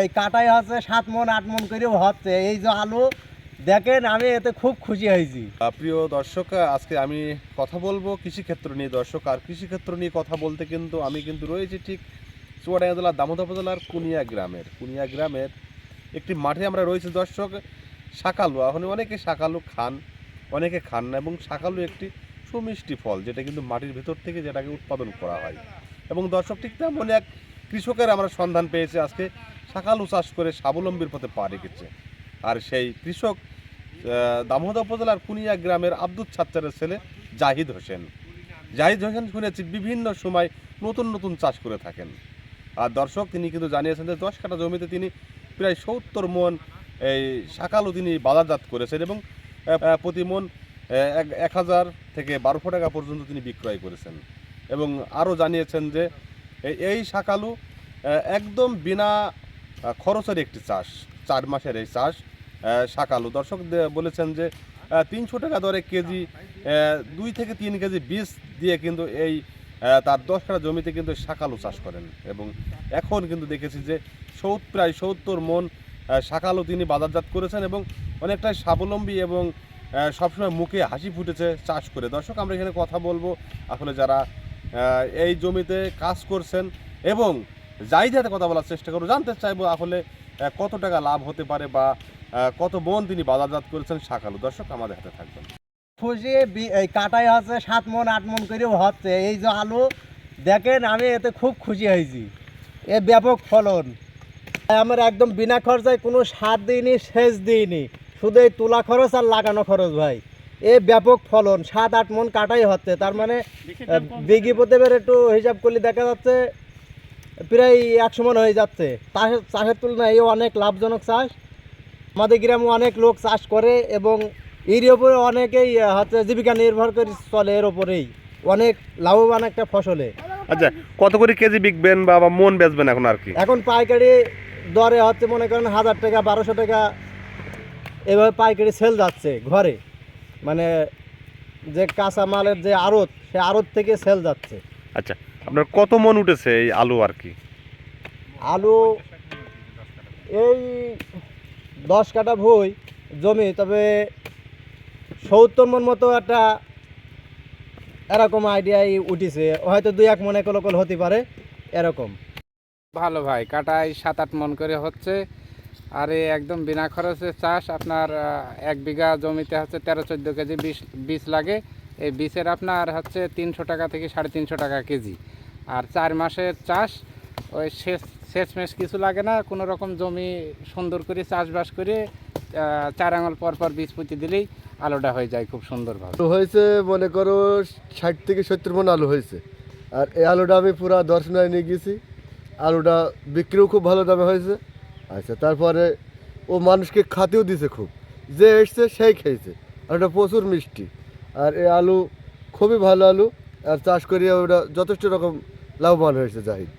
এই কাটাই হচ্ছে সাত মন, আট মন করে হচ্ছে। এই যে আলু, দেখেন আমি এতে খুব খুশি হয়েছি। প্রিয় দর্শক, আজকে আমি কথা বলব কৃষিক্ষেত্র নিয়ে। দর্শক, আর কৃষিক্ষেত্র নিয়ে কথা বলতে কিন্তু আমি কিন্তু রয়েছি ঠিক চুয়াডাঙ্গা জেলার দামোদর জেলার কুনিয়া গ্রামের। কুনিয়া গ্রামের একটি মাঠে আমরা রয়েছি। দর্শক, শাকালু। এখন অনেকে শাকালু খান, অনেকে খান না এবং শাকালু একটি সুমিষ্টি ফল, যেটা কিন্তু মাটির ভেতর থেকে যেটাকে উৎপাদন করা হয়। এবং দর্শক, ঠিক তেমন এক কৃষকের আমরা সন্ধান পেয়েছি আজকে শাকালু চাষ করে স্বাবলম্বীর পথে পা রেখেছে। আর সেই কৃষক আহ, দামোদর উপজেলার কুনিয়া গ্রামের আব্দুল ছাত্তারের ছেলে জাহিদ হোসেন। জাহিদ হোসেন শুনেছি বিভিন্ন সময় নতুন নতুন চাষ করে থাকেন। আর দর্শক তিনি কিন্তু জানিয়েছেন যে দশ কাঠা জমিতে তিনি প্রায় সত্তর মন এই শাকালু তিনি বাজারজাত করেছেন এবং প্রতি মন এক হাজার থেকে বারোশো টাকা পর্যন্ত তিনি বিক্রয় করেছেন। এবং আরও জানিয়েছেন যে এই- শাকালু একদম বিনা খরচের একটি চাষ, চার মাসের এই চাষ শাকালু দর্শক বলেছেন যে তিনশো টাকা দরে কেজি দুই থেকে তিন কেজি বীজ দিয়ে কিন্তু এই তার দশ কাঠা জমিতে কিন্তু শাকালু চাষ করেন। এবং এখন কিন্তু দেখেছি যে, সৌত, প্রায় সত্তর মন শাকালু তিনি বাজারজাত করেছেন এবং অনেকটাই স্বাবলম্বী এবং সবসময় মুখে হাসি ফুটেছে চাষ করে। দর্শক, আমরা এখানে কথা বলব। আসলে যারা এই জমিতে কাজ করছেন এবং যাই জায়গাতে কথা বলার চেষ্টা করব জানতে চাইব আসলে কত টাকা লাভ হতে পারে বা কত মন তিনি বাজারজাত করেছেন শাকালু। দর্শক, আমাদের হাতে থাকবেন। খুশি এই কাটাই হচ্ছে, সাত মন, আট মন করেও হচ্ছে। এই যে আলু, দেখেন, আমি এতে খুব খুশি হয়েছি। এ ব্যাপক ফলন। আমার একদম বিনা খরচায় কোনো সার দিইনি, সেচ দিইনি। শুধু এই তোলা খরচ আর লাগানো খরচ, ভাই। এ ব্যাপক ফলন সাত আট মন কাটাই হচ্ছে। তার মানে বিঘি প্রতি এবার একটু হিসাব করলে দেখা যাচ্ছে প্রায় একশো মন হয়ে যাচ্ছে। চাষের চাষের তুলনায় এই অনেক লাভজনক চাষ। আমাদের গ্রামে অনেক লোক চাষ করে এবং এর ওপরে অনেকেই হচ্ছে জীবিকা নির্ভর করে চলে এর ওপরেই অনেক লাভবান একটা ফসলে। আচ্ছা কত করে কেজি বিকবেন বা বা মন বেচবেন এখন আর কি? এখন পাইকারি দরে হচ্ছে মনে করেন হাজার টাকা বারোশো টাকা এভাবে পাইকারি সেল যাচ্ছে ঘরে। মানে যে কাঁচা মালের যে আড়ত সে আড়ত থেকে সেল যাচ্ছে। আচ্ছা আপনার কত মন উঠেছে এই আলু আর কি? আলু এই দশ কাটা ভুই জমি তবে সত্তর মন মতো একটা এরকম আইডিয়াই উঠিছে। হয়তো দুই এক মনে কলকল হতে পারে এরকম। ভালো ভাই কাটাই সাত আট মন করে হচ্ছে। আর এই একদম বিনা খরচে চাষ, আপনার এক বিঘা জমিতে হচ্ছে তেরো চোদ্দ কেজি বীজ বীজ লাগে। এই বীজের আপনার হচ্ছে তিনশো টাকা থেকে সাড়ে তিনশো টাকা কেজি। আর চার মাসের চাষ, ওই শেষ, শেষমেশ কিছু লাগে না, কোনো রকম জমি সুন্দর করে চাষবাস করে চার আঙুল পর পর বীজ পুঁতি দিলেই আলুটা হয়ে যায় খুব সুন্দরভাবে। আলু হয়েছে, মনে করো, ষাট থেকে সত্তর মন আলু হয়েছে। আর এই আলুটা আমি পুরো দর্শনায় নিয়ে গেছি। আলুটা বিক্রিও খুব ভালো দামে হয়েছে। আচ্ছা তারপরে ও মানুষকে খাতেও দিছে খুব। যে এসছে সেই খেয়েছে। আর ওটা প্রচুর মিষ্টি। আর এই আলু খুবই ভালো আলু। আর চাষ করিয়ে ওটা যথেষ্ট রকম লাভবান হয়েছে জাহিদ।